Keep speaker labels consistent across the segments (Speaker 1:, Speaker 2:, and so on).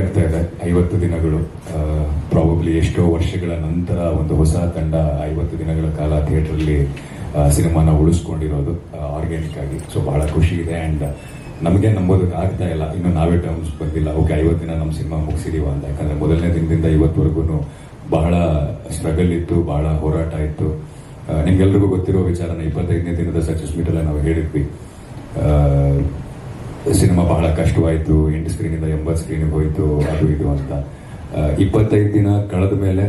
Speaker 1: ಆಗ್ತಾ ಇದೆ. ಐವತ್ತು ದಿನಗಳು ಪ್ರಾಬಬ್ಲಿ ಎಷ್ಟೋ ವರ್ಷಗಳ ನಂತರ ಒಂದು ಹೊಸ ತಂಡ ಐವತ್ತು ದಿನಗಳ ಕಾಲ ಥಿಯೇಟ್ರಲ್ಲಿ ಸಿನಿಮಾನ ಉಳಿಸ್ಕೊಂಡಿರೋದು ಆರ್ಗ್ಯಾನಿಕ್ ಆಗಿ. ಸೊ ಬಹಳ ಖುಷಿ ಇದೆ ಅಂಡ್ ನಮಗೆ ನಂಬೋದಕ್ಕೆ ಆಗ್ತಾ ಇಲ್ಲ. ಇನ್ನು ನಾವೇ ಟರ್ಮ್ಸ್ ಬಂದಿಲ್ಲ. ಓಕೆ, ಐವತ್ತು ದಿನ ನಮ್ಮ ಸಿನಿಮಾ ಮುಗಿಸಿದೀವ ಅಂತ. ಯಾಕಂದ್ರೆ ಮೊದಲನೇ ದಿನದಿಂದ ಇವತ್ತುವರೆಗೂ ಬಹಳ ಸ್ಟ್ರಗಲ್ ಇತ್ತು, ಬಹಳ ಹೋರಾಟ ಇತ್ತು. ನಿಮ್ಗೆಲ್ರಿಗೂ ಗೊತ್ತಿರೋ ವಿಚಾರನ, ಇಪ್ಪತ್ತೈದನೇ ದಿನದ ಸಕ್ಸಸ್ ಮೀಟಲ್ಲಿ ನಾವು ಹೇಳಿದ್ವಿ. ಸಿನಿಮಾ ಬಹಳ ಕಷ್ಟವಾಯಿತು, ಎಂಟು ಸ್ಕ್ರೀನಿಂದ ಎಂಬತ್ತು ಸ್ಕ್ರೀನಿಗೆ ಹೋಯಿತು, ಅದು ಇದು ಅಂತ. ಇಪ್ಪತ್ತೈದು ದಿನ ಕಳೆದ ಮೇಲೆ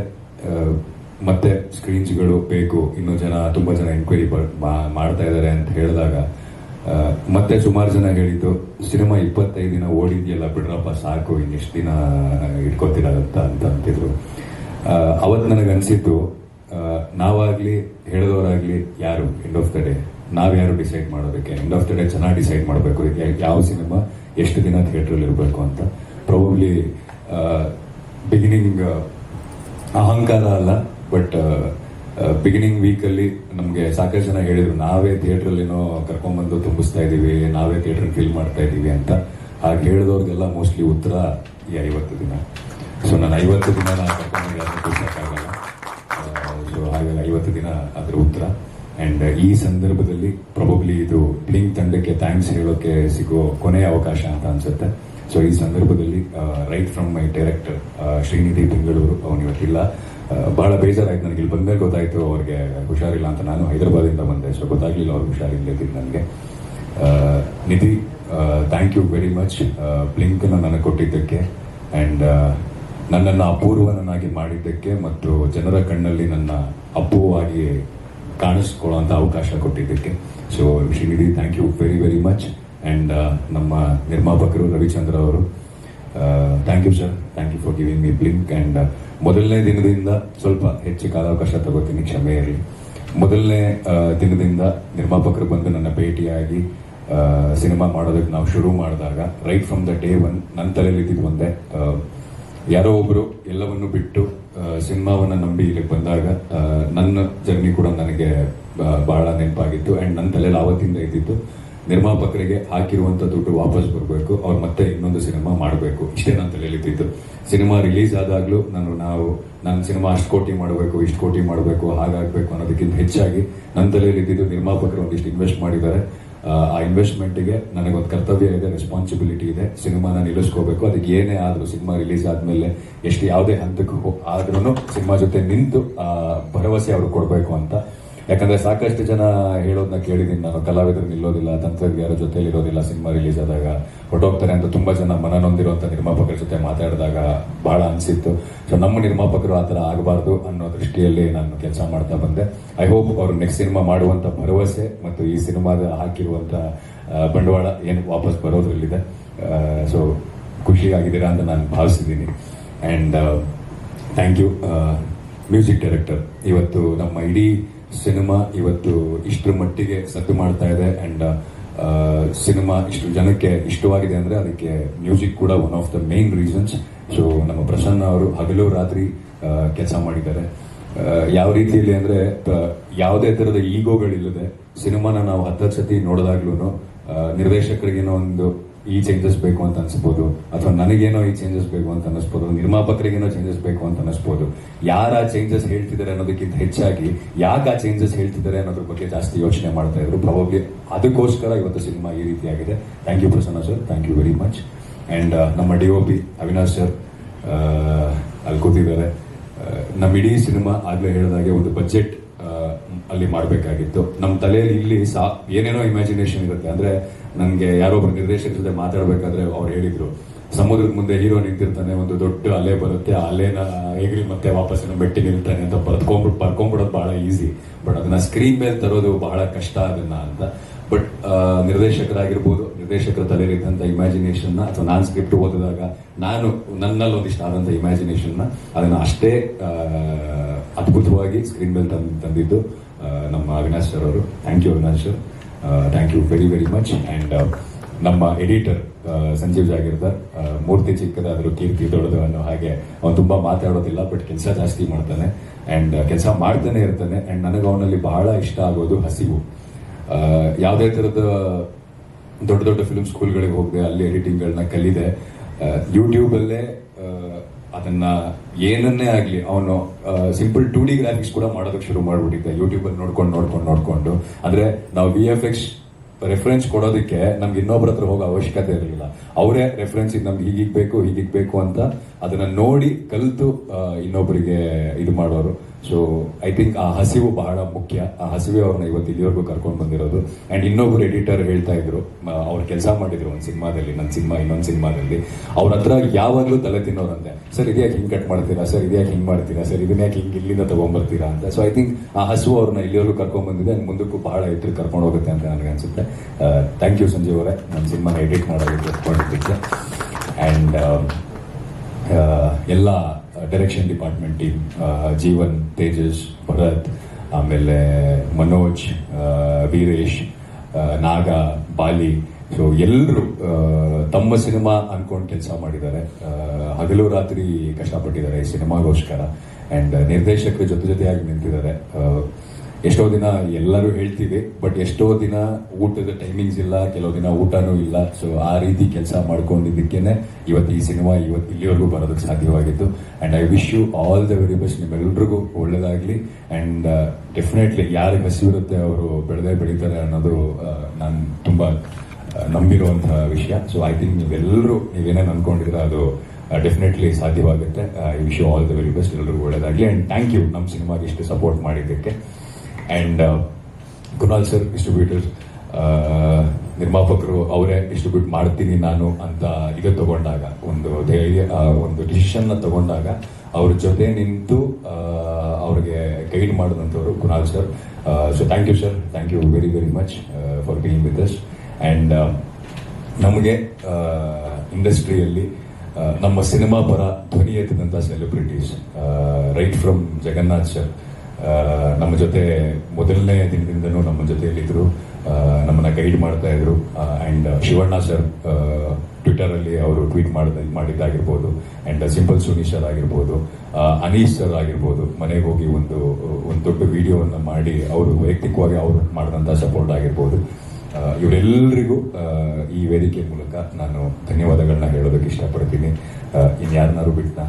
Speaker 1: ಮತ್ತೆ ಸ್ಕ್ರೀನ್ಸ್ಗಳು ಬೇಕು, ಇನ್ನೂ ಜನ, ತುಂಬ ಜನ ಎಂಕ್ವೈರಿ ಮಾಡ್ತಾ ಇದ್ದಾರೆ ಅಂತ ಹೇಳಿದಾಗ ಮತ್ತೆ ಸುಮಾರು ಜನ ಹೇಳಿದ್ದು, ಸಿನಿಮಾ ಇಪ್ಪತ್ತೈದು ದಿನ ಓಡಿದ್ಯಲ್ಲ ಬಿಡ್ರಪ್ಪ, ಸಾಕು, ಇನ್ನೆಷ್ಟು ದಿನ ಇಟ್ಕೋತಿರಂತ ಅಂತ ಅಂತಿದ್ರು. ಅವತ್ತು ನನಗೆ ಅನಿಸಿದ್ದು ನಾವಾಗ್ಲಿ, ಹೇಳಿದವರಾಗ್ಲಿ ಯಾರು ಎಂಡ್ ಆಫ್ ದ ಡೇ ನಾವ್ಯಾರು ಡಿಸೈಡ್ ಮಾಡೋದಕ್ಕೆ ಎಂಡ್ ಆಫ್ ದ ಡೇ ಚೆನ್ನಾಗಿ ಡಿಸೈಡ್ ಮಾಡಬೇಕು. ಯಾವ ಸಿನಿಮಾ ಎಷ್ಟು ದಿನ ಥಿಯೇಟ್ರಲ್ಲಿ ಇರಬೇಕು ಅಂತ. ಪ್ರೊಬಬ್ಲಿ ಬಿಗಿನಿಂಗ್ ಅಹಂಕಾರ ಅಲ್ಲ ಬಟ್ ಬಿಗಿನಿಂಗ್ ವೀಕಲ್ಲಿ ನಮಗೆ ಸಾಕಷ್ಟು ಜನ ಹೇಳಿದ್ರು, ನಾವೇ ಥಿಯೇಟ್ರಲ್ಲಿ ಏನೋ ಕರ್ಕೊಂಡ್ಬಂದು ತುಂಬಿಸ್ತಾ ಇದೀವಿ, ನಾವೇ ಥಿಯೇಟರ್ ಫಿಲ್ ಮಾಡ್ತಾ ಇದೀವಿ ಅಂತ. ಹಾಗೆ ಹೇಳಿದವ್ರಿಗೆಲ್ಲ ಮೋಸ್ಟ್ಲಿ ಉತ್ತರ ಈ ಐವತ್ತು ದಿನ. ಸೊ ನಾನು ಐವತ್ತು ದಿನ ನಾನು ಕರ್ಕೊಂಡು ಸೊ ಹಾಗೆಲ್ಲ ಐವತ್ತು ದಿನ ಅದರ ಉತ್ತರ. ಅಂಡ್ ಈ ಸಂದರ್ಭದಲ್ಲಿ ಪ್ರಾಬಬ್ಲಿ ಇದು ಬ್ಲಿಂಕ್ ತಂಡಕ್ಕೆ ಥ್ಯಾಂಕ್ಸ್ ಹೇಳೋಕೆ ಸಿಗೋ ಕೊನೆಯ ಅವಕಾಶ ಅಂತ ಅನ್ಸುತ್ತೆ. ಸೊ ಈ ಸಂದರ್ಭದಲ್ಲಿ right from my director Srinidhi Bengaluru, ಅವನು ಇವತ್ತಿಲ್ಲ. ಬಹಳ ಬೇಜಾರಾಯ್ತು ನನಗೆ. ಇಲ್ಲಿ ಬಂದ್ಮೇಲೆ ಗೊತ್ತಾಯ್ತು ಅವ್ರಿಗೆ ಹುಷಾರಿಲ್ಲ ಅಂತ ನಾನು ಹೈದರಾಬಾದಿಂದ ಬಂದೆ. ಸೊ ಗೊತ್ತಾಗ್ಲಿಲ್ಲ ಅವ್ರಿಗೆ ಹುಷಾರಿಲ್ಲದಿದ್ದು ನನಗೆ. Nidhi thank you very much ಬ್ಲಿಂಕನ್ನು ನನಗೆ ಕೊಟ್ಟಿದ್ದಕ್ಕೆ. ಆ್ಯಂಡ್ ನನ್ನನ್ನು ಅಪೂರ್ವನನ್ನಾಗಿ ಮಾಡಿದ್ದಕ್ಕೆ ಮತ್ತು ಜನರ ಕಣ್ಣಲ್ಲಿ ನನ್ನ ಅಪ್ಪುವಾಗಿ ಕಾಣಿಸ್ಕೊಳ್ಳುವಂಥ ಅವಕಾಶ ಕೊಟ್ಟಿದ್ದಕ್ಕೆ. So Srinidhi thank you very very much and ನಮ್ಮ ನಿರ್ಮಾಪಕರು ರವಿಚಂದ್ರ ಅವರು thank you sir thank you for giving me Blink and ಮೊದಲನೇ ದಿನದಿಂದ ಸ್ವಲ್ಪ ಹೆಚ್ಚು ಕಾಲಾವಕಾಶ ತಗೋತೀನಿ ಕ್ಷಮೆ ಇರಲಿ ಮೊದಲನೇ ದಿನದಿಂದ ನಿರ್ಮಾಪಕರು ಬಂದು ನನ್ನ ಭೇಟಿಯಾಗಿ ಸಿನಿಮಾ ಮಾಡೋದಕ್ಕೆ ನಾವು ಶುರು ಮಾಡಿದಾಗ right from the day one ನನ್ನ ತಲೆಯಲ್ಲಿ ಇದ್ದಿದ್ದು ಒಂದೇ ಯಾರೋ ಒಬ್ಬರು ಎಲ್ಲವನ್ನು ಬಿಟ್ಟು ಸಿನಿಮಾವನ್ನ ನಂಬಿ ಇಲ್ಲಿಗೆ ಬಂದಾಗ ನನ್ನ ಜರ್ನಿ ಕೂಡ ನನಗೆ ಬಹಳ ನೆನಪಾಗಿತ್ತು. ಅಂಡ್ ನನ್ನ ತಲೆಯಲ್ಲಿ ಆವತ್ತಿಂದ ಇದ್ದಿತ್ತು. ನಿರ್ಮಾಪಕರಿಗೆ ಹಾಕಿರುವಂತ ದುಡ್ಡು ವಾಪಸ್ ಬರಬೇಕು. ಅವ್ರು ಮತ್ತೆ ಇನ್ನೊಂದು ಸಿನಿಮಾ ಮಾಡಬೇಕು. ಇಷ್ಟೇ ನನ್ನ ತಲೆಯಲ್ಲಿ ಇದ್ದಿತ್ತು ಸಿನಿಮಾ ರಿಲೀಸ್ ಆದಾಗ್ಲೂ ನಾನು, ನಾವು, ನನ್ನ ಸಿನಿಮಾ ಅಷ್ಟು ಕೋಟಿ ಮಾಡಬೇಕು, ಇಷ್ಟು ಕೋಟಿ ಮಾಡಬೇಕು, ಹಾಗಾಗಬೇಕು ಅನ್ನೋದಕ್ಕಿಂತ ಹೆಚ್ಚಾಗಿ ನನ್ನ ತಲೆಯಲ್ಲಿ ಇದ್ದಿದ್ದು ನಿರ್ಮಾಪಕರು ಒಂದಿಷ್ಟು ಇನ್ವೆಸ್ಟ್ ಮಾಡಿದ್ದಾರೆ. ಆ, ಆ ಇನ್ವೆಸ್ಟ್ಮೆಂಟ್ಗೆ ನನಗೊಂದು ಕರ್ತವ್ಯ ಇದೆ ರೆಸ್ಪಾನ್ಸಿಬಿಲಿಟಿ ಇದೆ ಸಿನಿಮಾನ ನಿಲ್ಲಿಸ್ಕೋಬೇಕು. ಅದಕ್ಕೆ ಏನೇ ಆದರೂ ಸಿನಿಮಾ ರಿಲೀಸ್ ಆದ್ಮೇಲೆ ಎಷ್ಟು ಯಾವುದೇ ಹಂತಕ್ಕೂ ಆದ್ರೂ ಸಿನಿಮಾ ಜೊತೆ ನಿಂತು ಭರವಸೆ ಅವ್ರು ಕೊಡಬೇಕು ಅಂತ ಯಾಕಂದ್ರೆ ಸಾಕಷ್ಟು ಜನ ಹೇಳೋದನ್ನ ಕೇಳಿದೀನಿ ನಾನು. ಕಲಾವಿದರು ನಿಲ್ಲೋದಿಲ್ಲ, ತಂತ್ರಜ್ಞರ ಜೊತೆಲಿ ಇರೋದಿಲ್ಲ ಸಿನಿಮಾ ರಿಲೀಸ್ ಆದಾಗ. ಹೊರಟೋಗ್ತಾರೆ ಅಂತ ತುಂಬಾ ಜನ ಮನ ನೊಂದಿರುವಂತ ನಿರ್ಮಾಪಕರ ಜೊತೆ ಮಾತಾಡಿದಾಗ ಬಹಳ ಅನಿಸಿತ್ತು. ಸೊ ನಮ್ಮ ನಿರ್ಮಾಪಕರು ಆ ಥರ ಆಗಬಾರ್ದು ಅನ್ನೋ ದೃಷ್ಟಿಯಲ್ಲಿ ನಾನು ಕೆಲಸ ಮಾಡ್ತಾ ಬಂದೆ. ಐ ಹೋಪ್ ಅವರು ನೆಕ್ಸ್ಟ್ ಸಿನಿಮಾ ಮಾಡುವಂತ ಭರವಸೆ ಮತ್ತು ಈ ಸಿನಿಮಾದ ಹಾಕಿರುವಂತ ಬಂಡವಾಳ ಏನು ವಾಪಸ್ ಬರೋದ್ರಲ್ಲಿದೆ. ಸೊ ಖುಷಿ ಆಗಿದ್ದೀರಾ ಅಂತ ನಾನು ಭಾವಿಸಿದ್ದೀನಿ. And thank you music director ಇವತ್ತು ನಮ್ಮ ಇಡೀ ಸಿನಿಮಾ ಇವತ್ತು ಇಷ್ಟರ ಮಟ್ಟಿಗೆ ಸದ್ದು ಮಾಡ್ತಾ ಇದೆ ಅಂಡ್ ಸಿನಿಮಾ ಇಷ್ಟು ಜನಕ್ಕೆ ಇಷ್ಟವಾಗಿದೆ ಅಂದ್ರೆ ಅದಕ್ಕೆ ಮ್ಯೂಸಿಕ್ ಕೂಡ one of the main reasons so ನಮ್ಮ ಪ್ರಸನ್ನ ಅವರು ಹಗಲು ರಾತ್ರಿ ಕೆಲಸ ಮಾಡಿದ್ದಾರೆ. ಯಾವ ರೀತಿಯಲ್ಲಿ ಅಂದ್ರೆ ಯಾವುದೇ ತರದ ಈಗೋಗಳಿಲ್ಲದೆ ಸಿನಿಮಾನ ನಾವು ಹತ್ತತ್ತು ಸತಿ ನೋಡಿದಾಗ್ಲೂ ನಿರ್ದೇಶಕರಿಗೇನೋ ಒಂದು ಈ ಚೇಂಜಸ್ ಬೇಕು ಅಂತ ಅನ್ಸ್ಬೋದು. ಅಥವಾ ನನಗೇನೋ ಈ ಚೇಂಜಸ್ ಬೇಕು ಅಂತ ಅನಿಸ್ಬೋದು. ನಿರ್ಮಾಪಕರಿಗೇನೋ ಚೇಂಜಸ್ ಬೇಕು ಅಂತ ಅನಿಸ್ಬೋದು. ಯಾರ ಚೇಂಜಸ್ ಹೇಳ್ತಿದ್ದಾರೆ ಅನ್ನೋದಕ್ಕಿಂತ ಹೆಚ್ಚಾಗಿ ಯಾಕೆ ಆ ಚೇಂಜಸ್ ಹೇಳ್ತಿದ್ದಾರೆ ಅನ್ನೋದ್ರ ಬಗ್ಗೆ ಜಾಸ್ತಿ ಯೋಚನೆ ಮಾಡ್ತಾ ಇದ್ರು. ಪ್ರಾಬಬ್ಲಿ ಅದಕ್ಕೋಸ್ಕರ ಇವತ್ತು ಸಿನಿಮಾ ಈ ರೀತಿಯಾಗಿದೆ. Thank you Prasanna sir thank you very much and ನಮ್ಮ D O P Avinash sir ಅಲ್ಲಿ ಕೂತಿದ್ದಾರೆ. ಆ, ನಮ್ಮ ಇಡೀ ಸಿನಿಮಾ ಆಗಲೇ ಹೇಳಿದಾಗೆ ಒಂದು ಬಜೆಟ್ ಅಲ್ಲಿ ಮಾಡಬೇಕಾಗಿತ್ತು. ನಮ್ಮ ತಲೆಯಲ್ಲಿ ಇಲ್ಲಿ ಸಾ, ಏನೇನೋ ಇಮ್ಯಾಜಿನೇಷನ್ ಇರುತ್ತೆ. ಅಂದ್ರೆ ನನಗೆ ಯಾರೊಬ್ಬರು ನಿರ್ದೇಶಕರ ಜೊತೆ ಮಾತಾಡಬೇಕಾದ್ರೆ ಅವ್ರು ಹೇಳಿದ್ರು, ಸಮುದ್ರದ ಮುಂದೆ ಹೀರೋ ನಿಂತಿರ್ತಾನೆ, ಒಂದು ದೊಡ್ಡ ಅಲೆ ಬರುತ್ತೆ. ಆ ಅಲೆನ ಹೇಗ್ರಿ ಮತ್ತೆ ವಾಪಸ್ ಮೆಟ್ಟಿ ನಿಲ್ತಾನೆ ಅಂತ ಬರ್ಕೊಂಡ್ಬಿಟ್ಟು ಬರ್ಕೊಂಡ್ಬಿಡೋದು ಬಹಳ ಈಸಿ ಬಟ್ ಅದನ್ನ ಸ್ಕ್ರೀನ್ ಮೇಲೆ ತರೋದು ಬಹಳ ಕಷ್ಟ ಅದನ್ನ ಅಂತ. ಬಟ್ ನಿರ್ದೇಶಕರಾಗಿರ್ಬೋದು, ನಿರ್ದೇಶಕರ ತಲೆಯಲ್ಲಿದ್ದಂಥ ಇಮ್ಯಾಜಿನೇಷನ್ ಅಥವಾ ನಾನು ಸ್ಕ್ರಿಪ್ಟ್ ಓದಿದಾಗ ನಾನು ನನ್ನಲ್ಲಿ ಒಂದಿಷ್ಟು ಆದಂಥ ಇಮ್ಯಾಜಿನೇಷನ್ ಅದನ್ನ ಅಷ್ಟೇ ಅದ್ಭುತವಾಗಿ ಸ್ಕ್ರೀನ್ ಮೇಲೆ ತಂದು ತಂದಿದ್ದು ನಮ್ಮ ಅವಿನಾಶ್ ಸರ್ ಅವರು. Thank you Avinash sir thank you very very much and ನಮ್ಮ ಎಡಿಟರ್ ಸಂಜೀವ್ ಜಾಗಿರ್ದಾರ್ ಆ, ಮೂರ್ತಿ ಚಿಕ್ಕದಾದರೂ ಕೀರ್ತಿ ದೊಡ್ಡದು ಅನ್ನೋ ಹಾಗೆ ಅವನು ತುಂಬಾ ಮಾತಾಡೋದಿಲ್ಲ ಬಟ್ ಕೆಲಸ ಜಾಸ್ತಿ ಮಾಡ್ತಾನೆ. ಅಂಡ್ ಕೆಲಸ ಮಾಡ್ತಾನೆ ಇರ್ತಾನೆ. ಅಂಡ್ ನನಗೆ ಅವನಲ್ಲಿ ಬಹಳ ಇಷ್ಟ ಆಗೋದು ಹಸಿವು. ಯಾವುದೇ ಥರದ ದೊಡ್ಡ ದೊಡ್ಡ ಫಿಲ್ಮ್ ಸ್ಕೂಲ್ಗಳಿಗೆ ಹೋಗಿದೆ ಅಲ್ಲಿ ಎಡಿಟಿಂಗ್ಗಳನ್ನ ಕಲಿದೆ. ಯೂಟ್ಯೂಬಲ್ಲೇ ಅದನ್ನ ಏನನ್ನೇ ಆಗ್ಲಿ, ಅವನು ಸಿಂಪಲ್ ಟೂ ಡಿ ಗ್ರಾಫಿಕ್ಸ್ ಕೂಡ ಮಾಡೋದಕ್ಕೆ ಶುರು ಮಾಡ್ಬಿಟ್ಟಿದ್ದೆ. ಯೂಟ್ಯೂಬ್ ಅಲ್ಲಿ ನೋಡ್ಕೊಂಡು ನೋಡ್ಕೊಂಡು ನೋಡ್ಕೊಂಡು. ಅಂದ್ರೆ ನಾವು ವಿ ಎಫ್ ಎಕ್ಸ್ ರೆಫರೆನ್ಸ್ ಕೊಡೋದಕ್ಕೆ ನಮ್ಗೆ ಇನ್ನೊಬ್ಬರ ಹತ್ರ ಹೋಗೋ ಅವಶ್ಯಕತೆ ಇರಲಿಲ್ಲ. ಅವರೇ ರೆಫರೆನ್ಸ್ ಇದು ನಮ್ಗೆ ಹೀಗಿಗ್ಬೇಕು ಬೇಕು, ಹೀಗಿಗ್ ಬೇಕು ಅಂತ ಅದನ್ನ ನೋಡಿ ಕಲಿತು ಇನ್ನೊಬ್ಬರಿಗೆ ಇದು ಮಾಡೋರು. ಸೊ ಐ ಥಿಂಕ್ ಆ ಹಸಿವು ಬಹಳ ಮುಖ್ಯ. ಆ ಹಸಿವೆ ಅವ್ರನ್ನ ಇವತ್ತು ಇಲ್ಲಿವರೆಗೂ ಕರ್ಕೊಂಡು ಬಂದಿರೋದು. ಅಂಡ್ ಇನ್ನೊಬ್ರು ಎಡಿಟರ್ ಹೇಳ್ತಾ ಇದ್ರು. ಅವ್ರು ಕೆಲಸ ಮಾಡಿದ್ರು ಒಂದು ಸಿನಿಮಾದಲ್ಲಿ ನನ್ನ ಸಿನಿಮಾ, ಇನ್ನೊಂದು ಸಿನಿಮಾದಲ್ಲಿ. ಅವ್ರ ಹತ್ರ ಯಾವಾಗಲೂ ತಲೆ ತಿನ್ನೋರಂತೆ. ಸರ್, ಇದ್ಯಾಕೆ ಹಿಂಗೆ ಕಟ್ ಮಾಡ್ತೀರಾ? ಸರ್, ಇದ್ಯಾಕೆ ಹಿಂಗ್ ಮಾಡ್ತೀರಾ? ಸರ್, ಇದನ್ನ ಯಾಕೆ ಹಿಂಗೆ ಇಲ್ಲಿಂದ ತಗೊಂಡ್ಬರ್ತೀರಾ ಅಂತ. ಸೊ ಐ ಥಿಂಕ್ ಆ ಹಸು ಅವ್ರನ್ನ ಇಲ್ಲಿವರೆಗೂ ಕರ್ಕೊಂಡ್ ಬಂದಿದೆ. ಅಂಡ್ ಮುಂದಕ್ಕೂ ಬಹಳ ಎತ್ತರ ಕರ್ಕೊಂಡು ಹೋಗುತ್ತೆ ಅಂತ ನನಗೆ ಅನ್ಸುತ್ತೆ. ಥ್ಯಾಂಕ್ ಯು ಸಂಜೀವ್ ಅವರೇ. ನನ್ನ ಸಿನಿಮಾನ ಎಡಿಟ್ ಮಾಡೋದಕ್ಕೆ ಒಪ್ಕೊಂಡಿದ್ದಕ್ಕೆ. ಆ್ಯಂಡ್ ಎಲ್ಲ direction department team Jeevan Tejas Bharath ಆಮೇಲೆ ಮನೋಜ್ ವೀರೇಶ್ ನಾಗ ಬಾಲಿ ಸೊ ಎಲ್ಲರೂ ತಮ್ಮ ಸಿನಿಮಾ ಅನ್ಕೊಂಡು ಕೆಲಸ ಮಾಡಿದ್ದಾರೆ. ಹಗಲು ರಾತ್ರಿ ಕಷ್ಟಪಟ್ಟಿದ್ದಾರೆ ಈ ಸಿನಿಮಾಗೋಸ್ಕರ. ಅಂಡ್ ನಿರ್ದೇಶಕರು ಜೊತೆ ಜೊತೆಯಾಗಿ ನಿಂತಿದ್ದಾರೆ. ಎಷ್ಟೋ ದಿನ ಎಲ್ಲರೂ ಹೇಳ್ತೀವಿ ಬಟ್ ಎಷ್ಟೋ ದಿನ ಊಟದ ಟೈಮಿಂಗ್ಸ್ ಇಲ್ಲ ಕೆಲವು ದಿನ ಊಟನೂ ಇಲ್ಲ. ಸೊ ಆ ರೀತಿ ಕೆಲಸ ಮಾಡ್ಕೊಂಡಿದ್ದಕ್ಕೇನೆ ಇವತ್ತು ಈ ಸಿನಿಮಾ ಇವತ್ತು ಇಲ್ಲಿವರೆಗೂ ಬರೋದಕ್ಕೆ ಸಾಧ್ಯವಾಗಿತ್ತು. And I wish you all the very best ನಿಮ್ಮೆಲ್ರಿಗೂ ಒಳ್ಳೇದಾಗ್ಲಿ. ಅಂಡ್ ಡೆಫಿನೆಟ್ಲಿ ಯಾರಿಗೆ ಹಸಿವಿರುತ್ತೆ ಅವರು ಬೆಳೆದೇ ಬೆಳೀತಾರೆ ಅನ್ನೋದು ನಾನು ತುಂಬಾ ಆ, ನಂಬಿರುವಂತಹ ವಿಷಯ. ಸೊ ಐ ಥಿಂಕ್ ನೀವೆಲ್ಲರೂ ನೀವೇನೇನು ಅನ್ಕೊಂಡಿದ್ರೆ ಅದು ಡೆಫಿನೆಟ್ಲಿ ಸಾಧ್ಯವಾಗುತ್ತೆ. I wish you all the very best ಎಲ್ಲರಿಗೂ ಒಳ್ಳೇದಾಗಲಿ. ಅಂಡ್ ಥ್ಯಾಂಕ್ ಯು ನಮ್ಮ ಸಿನಿಮಾಗೆ ಇಷ್ಟು ಸಪೋರ್ಟ್ ಮಾಡಿದ್ದಕ್ಕೆ. ಅಂಡ್ ಕುನಾಲ್ ಸರ್ ಡಿಸ್ಟ್ರಿಬ್ಯೂಟರ್ ನಿರ್ಮಾಪಕರು ಅವರೇ ಡಿಸ್ಟ್ರಿಬ್ಯೂಟ್ ಮಾಡ್ತೀನಿ ನಾನು ಅಂತ ಇದು ತಗೊಂಡಾಗ, ಒಂದು ಧೈರ್ಯ ಒಂದು ಡಿಸಿಷನ್ ತಗೊಂಡಾಗ ಅವ್ರ ಜೊತೆ ನಿಂತು ಅವ್ರಿಗೆ guide ಮಾಡಿದಂಥವ್ರು Kunal sir so thank you sir thank you very very much for being with us and ನಮಗೆ ಇಂಡಸ್ಟ್ರಿಯಲ್ಲಿ ನಮ್ಮ ಸಿನಿಮಾ ಪರ ಧ್ವನಿ ಎತ್ತಿದಂಥ celebrities right from Jagannath sir ನಮ್ಮ ಜೊತೆ ಮೊದಲನೇ ದಿನದಿಂದನೂ ನಮ್ಮ ಜೊತೆಯಲ್ಲಿದ್ದರು ನಮ್ಮನ್ನ ಗೈಡ್ ಮಾಡ್ತಾ ಇದ್ರು. ಅಂಡ್ ಶಿವಣ್ಣ ಸರ್ ಟ್ವಿಟರ್ ಅಲ್ಲಿ ಅವರು ಟ್ವೀಟ್ ಮಾಡಿದ, ಮಾಡಿದ್ದಾಗಿರ್ಬೋದು. ಅಂಡ್ ಸಿಂಪಲ್ ಸುನೀಶ್ ಸರ್ ಆಗಿರ್ಬೋದು. ಅನೀಶ್ ಸರ್ ಆಗಿರ್ಬೋದು. ಮನೆಗೆ ಹೋಗಿ ಒಂದು ಒಂದು ದೊಡ್ಡ ವಿಡಿಯೋವನ್ನು ಮಾಡಿ ಅವರು ವೈಯಕ್ತಿಕವಾಗಿ ಅವರು ಮಾಡಿದಂಥ ಸಪೋರ್ಟ್ ಆಗಿರ್ಬೋದು. ಇವರೆಲ್ಲರಿಗೂ ಈ ವೇದಿಕೆ ಮೂಲಕ ನಾನು ಧನ್ಯವಾದಗಳನ್ನ ಹೇಳೋದಕ್ಕೆ ಇಷ್ಟಪಡ್ತೀನಿ. ಇನ್ಯಾರನ್ನಾರು ಬಿಟ್ಟ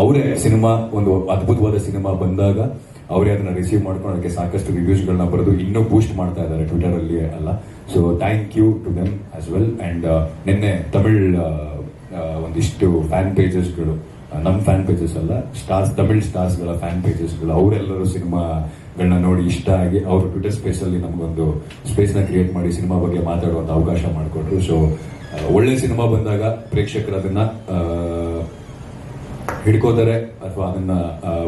Speaker 1: ಅವರೇ ಸಿನಿಮಾ ಒಂದು ಅದ್ಭುತವಾದ ಸಿನಿಮಾ ಬಂದಾಗ ಅವರೇ ಅದನ್ನ ರಿಸೀವ್ ಮಾಡ್ಕೊಂಡು ಅದಕ್ಕೆ ಸಾಕಷ್ಟು ರಿವ್ಯೂಸ್ಗಳನ್ನ ಬರೆದು ಇನ್ನೂ ಬೂಸ್ಟ್ ಮಾಡ್ತಾ ಇದ್ದಾರೆ ಟ್ವಿಟರ್ ಅಲ್ಲಿ ಅಲ್ಲ. So thank you to them as well and ನಿನ್ನೆ ತಮಿಳ್ ಆ, ಆ, ಒಂದಿಷ್ಟು ಫ್ಯಾನ್ ಪೇಜಸ್ಗಳು ನಮ್ಮ ಫ್ಯಾನ್ ಪೇಜಸ್ ಅಲ್ಲ ಸ್ಟಾರ್ಸ್ ತಮಿಳ್ ಸ್ಟಾರ್ಸ್ಗಳ ಫ್ಯಾನ್ ಪೇಜಸ್ಗಳು ಅವರೆಲ್ಲರೂ ಸಿನಿಮಾಗಳನ್ನ ನೋಡಿ ಇಷ್ಟ ಆಗಿ ಅವರು ಟ್ವಿಟರ್ ಸ್ಪೇಸ್ ಅಲ್ಲಿ ನಮಗೊಂದು ಸ್ಪೇಸ್ನ ಕ್ರಿಯೇಟ್ ಮಾಡಿ ಸಿನಿಮಾ ಬಗ್ಗೆ ಮಾತಾಡುವಂತ ಅವಕಾಶ ಮಾಡಿಕೊಟ್ರು ಸೊ ಒಳ್ಳೆ ಸಿನಿಮಾ ಬಂದಾಗ ಪ್ರೇಕ್ಷಕರು ಅದನ್ನ ಆ, ಹಿಡ್ಕೋತಾರೆ ಅಥವಾ ಅದನ್ನ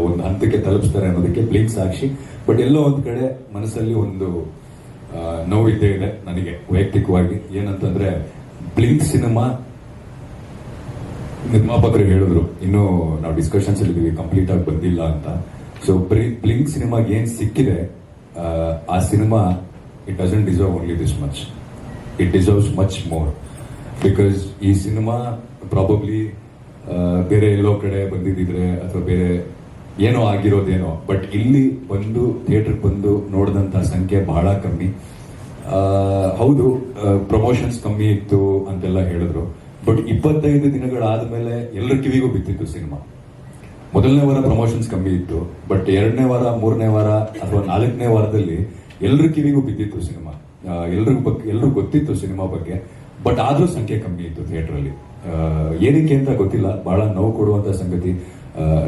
Speaker 1: ಒಂದು ಹಂತಕ್ಕೆ ತಲುಪಿಸ್ತಾರೆ ಅನ್ನೋದಕ್ಕೆ ಬ್ಲಿಂಕ್ ಸಾಕ್ಷಿ. ಬಟ್ ಎಲ್ಲೋ ಒಂದ್ ಕಡೆ ಮನಸ್ಸಲ್ಲಿ ಒಂದು ನೋವಿದ್ದೇ ಇದೆ ನನಗೆ ವೈಯಕ್ತಿಕವಾಗಿ. ಏನಂತಂದ್ರೆ ಬ್ಲಿಂಕ್ ಸಿನಿಮಾ ನಿರ್ಮಾಪಕರು ಹೇಳಿದ್ರು, ಇನ್ನು ನಾವು ಡಿಸ್ಕಷನ್ಸ್ ಇದ್ದೀವಿ ಕಂಪ್ಲೀಟ್ ಆಗಿ ಬಂದಿಲ್ಲ ಅಂತ. ಸೊ ಬ್ಲಿಂಕ್ ಸಿನಿಮಾಗೆ ಏನ್ ಸಿಕ್ಕಿದೆ, ಆ cinema it doesn't deserve only this much it deserves much more because ಈ ಸಿನಿಮಾ ಪ್ರಾಬಬ್ಲಿ ಬೇರೆ ಎಲ್ಲೋ ಕಡೆ ಬಂದಿದ್ದಿದ್ರೆ ಅಥವಾ ಬೇರೆ ಏನೋ ಆಗಿರೋದೇನೋ ಬಟ್ ಇಲ್ಲಿ ಬಂದು ಥಿಯೇಟರ್ ಬಂದು ನೋಡಿದಂತ ಸಂಖ್ಯೆ ಬಹಳ ಕಮ್ಮಿ. ಹೌದು ಪ್ರಮೋಷನ್ಸ್ ಕಮ್ಮಿ ಇತ್ತು ಅಂತೆಲ್ಲ ಹೇಳಿದ್ರು. ಬಟ್ ಇಪ್ಪತ್ತೈದು ದಿನಗಳಾದ್ಮೇಲೆ ಎಲ್ಲರ ಕಿವಿಗೂ ಬಿತ್ತಿತ್ತು ಸಿನಿಮಾ. ಮೊದಲನೇ ವಾರ ಪ್ರಮೋಷನ್ಸ್ ಕಮ್ಮಿ ಇತ್ತು ಬಟ್ ಎರಡನೇ ವಾರ, ಮೂರನೇ ವಾರ ಅಥವಾ ನಾಲ್ಕನೇ ವಾರದಲ್ಲಿ ಎಲ್ಲರ ಕಿವಿಗೂ ಬಿದ್ದಿತ್ತು ಸಿನಿಮಾ. ಎಲ್ರಿಗೂ ಬಗ್ಗೆ ಎಲ್ರಿಗೂ ಗೊತ್ತಿತ್ತು ಸಿನಿಮಾ ಬಗ್ಗೆ. ಬಟ್ ಆದರೂ ಸಂಖ್ಯೆ ಕಮ್ಮಿ ಇತ್ತು ಥಿಯೇಟರ್ ಅಲ್ಲಿ. ಏನಕ್ಕೆ ಅಂತ ಗೊತ್ತಿಲ್ಲ. ಬಹಳ ನೋವು ಕೊಡುವಂತ ಸಂಗತಿ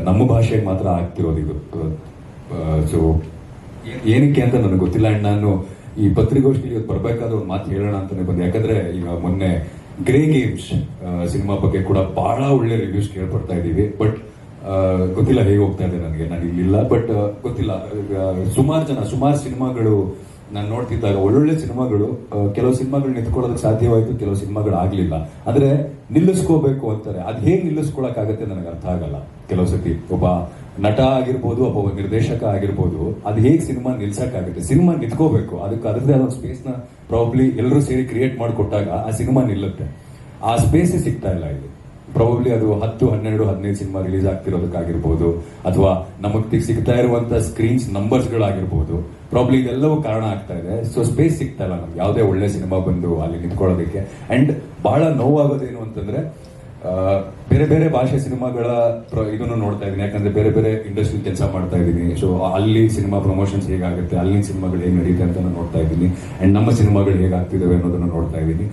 Speaker 1: ನಮ್ಮ ಭಾಷೆಗೆ ಮಾತ್ರ ಆಗ್ತಿರೋದು ಇದು. ಸೊ ಏನಕ್ಕೆ ಅಂತ ನನಗೆ ಗೊತ್ತಿಲ್ಲ. ಅಂಡ್ ನಾನು ಈ ಪತ್ರಿಕೋಷ್ಠಿಗೆ ಇವತ್ತು ಬರ್ಬೇಕಾದ್ರೆ ಒಂದು ಮಾತು ಹೇಳೋಣ ಅಂತಾನೆ ಬಂದೆ. ಯಾಕಂದ್ರೆ ಈಗ ಮೊನ್ನೆ ಗ್ರೇ ಗೇಮ್ಸ್ ಸಿನಿಮಾ ಬಗ್ಗೆ ಕೂಡ ಬಹಳ ಒಳ್ಳೆ ರಿವ್ಯೂಸ್ ಕೇಳ್ಪಡ್ತಾ ಇದ್ದೀವಿ. ಬಟ್ ಗೊತ್ತಿಲ್ಲ ಹೇಗೆ ಹೋಗ್ತಾ ಇದೆ ನನಗೆ. ನನಗೆ ಇಲ್ಲಿಲ್ಲ. ಬಟ್ ಗೊತ್ತಿಲ್ಲ. ಸುಮಾರು ಜನ, ಸುಮಾರು ಸಿನಿಮಾಗಳು ನಾನು ನೋಡ್ತಿದ್ದಾಗ ಒಳ್ಳೊಳ್ಳೆ ಸಿನಿಮಾಗಳು ಕೆಲವು ಸಿನಿಮಾಗಳು ನಿಂತ್ಕೊಳ್ಳೋದಕ್ಕೆ ಸಾಧ್ಯವಾಯಿತು, ಕೆಲವು ಸಿನಿಮಾಗಳು ಆಗ್ಲಿಲ್ಲ ಆದ್ರೆ ನಿಲ್ಲಿಸ್ಕೋಬೇಕು ಅಂತಾರೆ. ಅದ್ ಹೇಗ್ ನಿಲ್ಲಿಸ್ಕೊಳಕ್ ಆಗತ್ತೆ ನನಗೆ ಅರ್ಥ ಆಗಲ್ಲ. ಕೆಲವು ಸತಿ ಒಬ್ಬ ನಟ ಆಗಿರ್ಬೋದು, ಒಬ್ಬ ನಿರ್ದೇಶಕ ಆಗಿರ್ಬೋದು, ಅದು ಹೇಗ್ ಸಿನಿಮಾ ನಿಲ್ಸಕ್ಕಾಗುತ್ತೆ? ಸಿನಿಮಾ ನಿಂತ್ಕೋಬೇಕು. ಅದಕ್ಕೆ ಅದರದೇ ಆದ ನ ಪ್ರಾಬ್ಲಿ ಎಲ್ಲರೂ ಸೇರಿ ಕ್ರಿಯೇಟ್ ಮಾಡಿಕೊಟ್ಟಾಗ ಆ ಸಿನಿಮಾ ನಿಲ್ಲುತ್ತೆ. ಆ ಸ್ಪೇಸ್ ಸಿಗ್ತಾ ಇಲ್ಲ ಇಲ್ಲಿ. ಪ್ರಾಬಬ್ಲಿ ಅದು ಹತ್ತು, ಹನ್ನೆರಡು, ಹದಿನೈದು ಸಿನಿಮಾ ರಿಲೀಸ್ ಆಗ್ತಿರೋದಕ್ಕಾಗಿರ್ಬೋದು. ಅಥವಾ ನಮಗೆ ಸಿಗ್ತಾ ಇರುವಂತ ಸ್ಕ್ರೀನ್ಸ್ ನಂಬರ್ಸ್ ಗಳಾಗಿರ್ಬಹುದು ಪ್ರಾಬ್ಲಿ ಇದೆಲ್ಲವೂ ಕಾರಣ ಆಗ್ತಾ ಇದೆ. ಸೊ ಸ್ಪೇಸ್ ಸಿಗ್ತಾ ಇಲ್ಲ ನಮ್ಗೆ. ಯಾವುದೇ ಒಳ್ಳೆ ಸಿನಿಮಾ ಬಂದು ಅಲ್ಲಿ ನಿಂತ್ಕೊಳ್ಳೋದಕ್ಕೆ. ಅಂಡ್ ಬಹಳ ನೋವಾಗೋದೇನು ಅಂತಂದ್ರೆ ಬೇರೆ ಬೇರೆ ಭಾಷೆ ಸಿನಿಮಾಗಳ ಇದನ್ನು ನೋಡ್ತಾ ಇದ್ದೀನಿ. ಯಾಕಂದ್ರೆ ಬೇರೆ ಬೇರೆ ಇಂಡಸ್ಟ್ರಿ ಕೆಲಸ ಮಾಡ್ತಾ ಇದ್ದೀನಿ. ಸೊ ಅಲ್ಲಿ ಸಿನಿಮಾ ಪ್ರಮೋಷನ್ಸ್ ಹೇಗಾಗುತ್ತೆ? ಅಲ್ಲಿನ ಸಿನಿಮಾಗಳು ಹೇಗೆ ನಡೆಯುತ್ತೆ ಅಂತ ನೋಡ್ತಾ ಇದ್ದೀನಿ. ಅಂಡ್ ನಮ್ಮ ಸಿನಿಮಾಗಳು ಹೇಗಾಗ್ತಿದ್ದಾವೆ ಅನ್ನೋದನ್ನ ನೋಡ್ತಾ ಇದ್ದೀನಿ.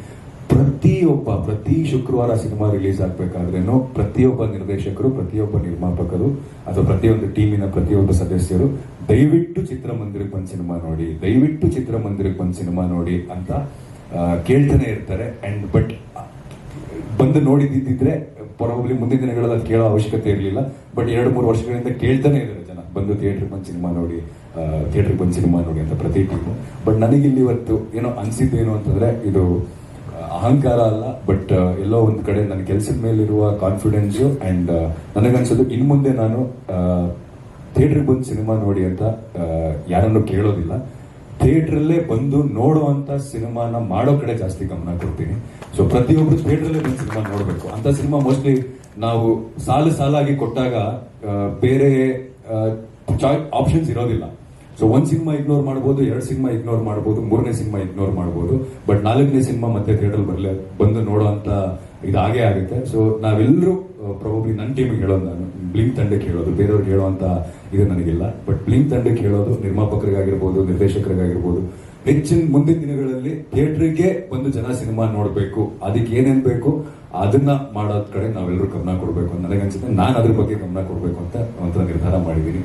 Speaker 1: ಪ್ರತಿಯೊಬ್ಬ, ಪ್ರತಿ ಶುಕ್ರವಾರ ಸಿನಿಮಾ ರಿಲೀಸ್ ಆಗ್ಬೇಕಾದ್ರೇನು ಪ್ರತಿಯೊಬ್ಬ ನಿರ್ದೇಶಕರು, ಪ್ರತಿಯೊಬ್ಬ ನಿರ್ಮಾಪಕರು ಅಥವಾ ಪ್ರತಿಯೊಂದು ಟೀಮಿನ ಪ್ರತಿಯೊಬ್ಬ ಸದಸ್ಯರು ದಯವಿಟ್ಟು ಚಿತ್ರಮಂದಿರಕ್ಕೆ ಬಂದು ಸಿನಿಮಾ ನೋಡಿ, ದಯವಿಟ್ಟು ಚಿತ್ರಮಂದಿರಕ್ಕೆ ಬಂದು ಸಿನಿಮಾ ನೋಡಿ ಅಂತ ಕೇಳ್ತಾನೆ ಇರ್ತಾರೆ. ಅಂಡ್ ಬಟ್ ಬಂದು ನೋಡಿದ್ದಿದ್ರೆ ಪ್ರಾಬಬ್ಲಿ ಮುಂದಿನ ದಿನಗಳಲ್ಲಿ ಕೇಳೋ ಅವಶ್ಯಕತೆ ಇರಲಿಲ್ಲ. ಬಟ್ ಎರಡು, ಮೂರು ವರ್ಷಗಳಿಂದ ಕೇಳ್ತಾನೆ ಇದ್ದಾರೆ ಜನ. ಬಂದು ಥಿಯೇಟ್ರಿಗೆ ಬಂದು ಸಿನಿಮಾ ನೋಡಿ ಥಿಯೇಟ್ರಿಗೆ ಬಂದು ಸಿನಿಮಾ ನೋಡಿ ಅಂತ ಪ್ರತಿ ಟೀಮು. ಬಟ್ ನನಗಿಲ್ಲಿ ಇವತ್ತು ಏನೋ ಅನಿಸಿದ್ದೇನು ಅಂತಂದ್ರೆ ಇದು ಅಹಂಕಾರ ಅಲ್ಲ ಬಟ್ ಎಲ್ಲೋ ಒಂದು ಕಡೆ ನನ್ನ ಕೆಲಸದ ಮೇಲಿರುವ ಕಾನ್ಫಿಡೆನ್ಸ್ ಅಂಡ್ ನನಗನ್ಸೋದು ಇನ್ ಮುಂದೆ ನಾನು ಥಿಯೇಟ್ರಿಗೆ ಬಂದು ಸಿನಿಮಾ ನೋಡಿ ಅಂತ ಯಾರನ್ನು ಕೇಳೋದಿಲ್ಲ. ಥಿಯೇಟ್ರಲ್ಲೇ ಬಂದು ನೋಡುವಂತ ಸಿನಿಮಾನ ಮಾಡೋ ಕಡೆ ಜಾಸ್ತಿ ಗಮನ ಕೊಡ್ತೀನಿ. ಸೊ ಪ್ರತಿಯೊಬ್ಬರು ಥಿಯೇಟ್ರಲ್ಲೇ ಬಂದು ಸಿನಿಮಾ ನೋಡಬೇಕು. ಅಂತ ಸಿನಿಮಾ ಮೋಸ್ಟ್ಲಿ ನಾವು ಸಾಲು ಸಾಲಾಗಿ ಕೊಟ್ಟಾಗ ಬೇರೆ ಆಪ್ಷನ್ಸ್ ಇರೋದಿಲ್ಲ. ಸೊ ಒಂದ್ ಸಿನಿಮಾ ಇಗ್ನೋರ್ ಮಾಡ್ಬೋದು ಎರಡು ಸಿನಿಮಾ ಇಗ್ನೋರ್ ಮಾಡ್ಬೋದು ಮೂರನೇ ಸಿನಿಮಾ ಇಗ್ನೋರ್ ಮಾಡ್ಬೋದು ಬಟ್ ನಾಲ್ಕನೇ ಸಿನಿಮಾ ಮತ್ತೆ ಥಿಯೇಟರ್ ಬರಲೇ, ಬಂದು ನೋಡುವಂತ ಇದು ಹಾಗೆ ಆಗುತ್ತೆ. ಸೊ ನಾವೆಲ್ಲರೂ ಪ್ರೊಬಬ್ಲಿ ನನ್ನ ಟೀಮಿಗೆ ಹೇಳೋದು ನಾನು. ಬ್ಲಿಂಕ್ ತಂಡಕ್ಕೆ ಹೇಳೋದು ಬೇರೆಯವ್ರಿಗೆ ಹೇಳುವಂತ ಇದು ನನಗಿಲ್ಲ. ಬಟ್ ಬ್ಲಿಂಕ್ ತಂಡಕ್ಕೆ ಹೇಳೋದು ನಿರ್ಮಾಪಕರಿಗಾಗಿರ್ಬೋದು, ನಿರ್ದೇಶಕರಿಗಾಗಿರ್ಬೋದು ಹೆಚ್ಚಿನ ಮುಂದಿನ ದಿನಗಳಲ್ಲಿ ಥಿಯೇಟರ್ಗೆ ಒಂದು ಜನ ಸಿನಿಮಾ ನೋಡಬೇಕು. ಅದಕ್ಕೆ ಏನೇನ್ ಬೇಕು, ಅದನ್ನ ಮಾಡೋದ್ ಕಡೆ ನಾವೆಲ್ಲರೂ ಗಮನ ಕೊಡಬೇಕು ನನಗನ್ಸುತ್ತೆ. ನಾನು ಅದ್ರ ಬಗ್ಗೆ ಗಮನ ಕೊಡಬೇಕು ಅಂತ ಒಂಥರ ನಿರ್ಧಾರ ಮಾಡಿದ್ದೀನಿ.